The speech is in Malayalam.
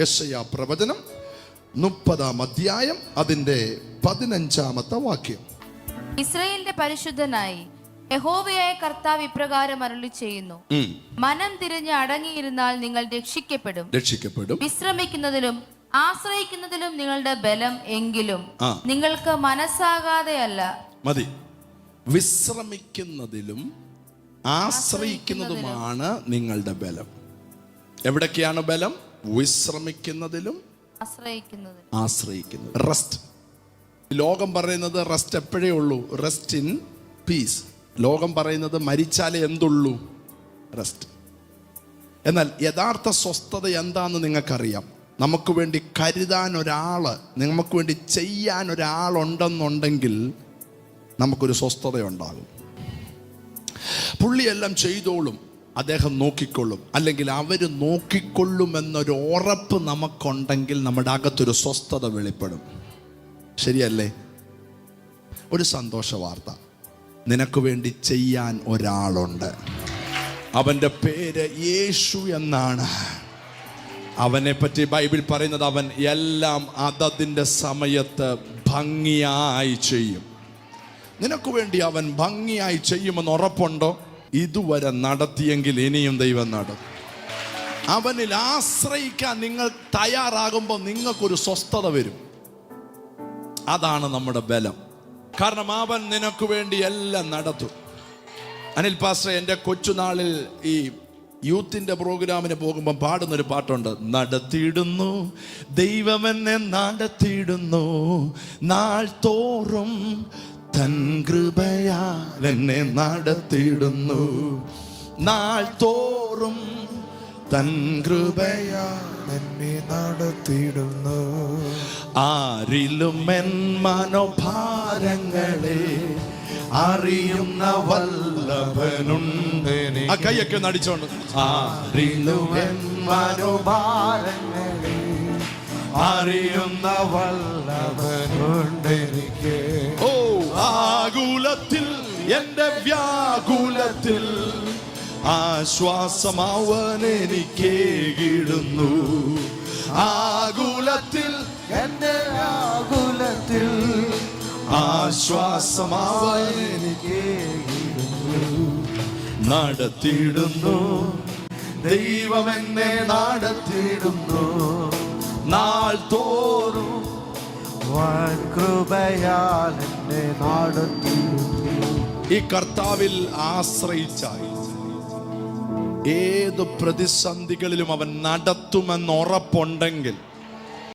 യശയ പ്രവചനം മുപ്പതാം അധ്യായം അതിന്റെ പതിനഞ്ചാമത്തെ വാക്യം. ഇസ്രായേലിന്റെ പരിശുദ്ധനായി യഹോവയായ കർത്താവ് ഇപ്രകാരം അരുളി ചെയ്യുന്നു. മനം തിരിഞ്ഞ് അടങ്ങിയിരുന്നാൽ നിങ്ങൾ രക്ഷിക്കപ്പെടും. രക്ഷിക്കപ്പെടും. വിശ്രമിക്കുന്നതിലും ആശ്രയിക്കുന്നതിലും നിങ്ങളുടെ ബലം എങ്കിലും. നിങ്ങൾക്ക് മനസ്സാകാതെയല്ല മതി. വിശ്രമിക്കുന്നതിലും ആശ്രയിക്കുന്നതുമാണ് നിങ്ങളുടെ ബലം. എവിടൊക്കെയാണ് ബലം? വിശ്രമിക്കുന്നതിലും ആശ്രയിക്കുന്നത് റെസ്റ്റ് ലോകം പറയുന്നത് റെസ്റ്റ് എപ്പോഴേ ഉള്ളൂ? റെസ്റ്റ് ഇൻ പീസ് ലോകം പറയുന്നത് മരിച്ചാലേ എന്തുള്ളൂ? റെസ്റ്റ് എന്നാൽ യഥാർത്ഥ സ്വസ്ഥത എന്താന്ന് നിങ്ങൾക്കറിയാം. നമുക്ക് വേണ്ടി കരുതാൻ ഒരാൾ നമുക്ക് വേണ്ടി ചെയ്യാൻ ഒരാളുണ്ടെന്നുണ്ടെങ്കിൽ നമുക്കൊരു സ്വസ്ഥതയുണ്ടാകും. പുള്ളിയെല്ലാം ചെയ്തോളും. അദ്ദേഹം നോക്കിക്കൊള്ളും. അല്ലെങ്കിൽ അവർ നോക്കിക്കൊള്ളും എന്നൊരു ഉറപ്പ് നമുക്കുണ്ടെങ്കിൽ നമ്മുടെ അകത്തൊരു സ്വസ്ഥത വെളിപ്പെടും. ശരിയല്ലേ? ഒരു സന്തോഷ വാർത്ത. നിനക്ക് വേണ്ടി ചെയ്യാൻ ഒരാളുണ്ട്. അവന്റെ പേര് യേശു എന്നാണ്. അവനെ പറ്റി ബൈബിൾ പറയുന്നത് അവൻ എല്ലാം അതതിന്റെ സമയത്ത് ഭംഗിയായി ചെയ്യും. നിനക്ക് വേണ്ടി അവൻ ഭംഗിയായി ചെയ്യുമെന്ന് ഉറപ്പുണ്ടോ? ഇതുവരെ നടത്തിയെങ്കിൽ ഇനിയും ദൈവം നടത്തും അവനിൽ ആശ്രയിക്കാൻ നിങ്ങൾ തയ്യാറാകുമ്പോൾ നിങ്ങൾക്കൊരു സ്വസ്ഥത വരും. അതാണ് നമ്മുടെ ബലം. കാരണം അവൻ നിനക്ക് വേണ്ടി എല്ലാം നടത്തും. അനിൽ പാസ്റ്റർ എന്റെ കൊച്ചുനാളിൽ ഈ യൂത്തിന്റെ പ്രോഗ്രാമിന് പോകുമ്പോൾ പാടുന്നൊരു പാട്ടുണ്ട്. നടത്തിയിടുന്നു ദൈവമെന്നെ നടത്തിയിടുന്നു നാൾ തോറും തൻ കൃപയാൽ എന്നെ നടത്തിയിടുന്നു. നാൾ തോറും തൻ കൃപയാൽ എന്നെ നടത്തിയിടുന്നു. ആരിലും എൻ മനോഭാരങ്ങളെ അറിയുന്ന വല്ലഭനുണ്ട് ആ കൈയൊക്കെ നടിച്ചോണ്ട് ആരിലും എൻ മനോഭാരങ്ങളെ അറിയുന്ന വല്ലഭനുണ്ടെനിക്ക് ഓ ആകുലത്തിൽ എന്റെ വ്യാകുലത്തിൽ ആശ്വാസമാവൻ എനിക്കേകിടുന്നു ആകുലത്തിൽ എന്റെ ആകുലത്തിൽ ആശ്വാസമാവൻ എനിക്കേകിടുന്നു നടത്തിയിടുന്നു. ദൈവം എന്നെ നടത്തിയിടുന്നു. നാൾ തോറും ഈ കർത്താവിൽ ആശ്രയിച്ചായി. ഏത് പ്രതിസന്ധികളിലും അവൻ നടത്തുമെന്ന് ഉറപ്പുണ്ടെങ്കിൽ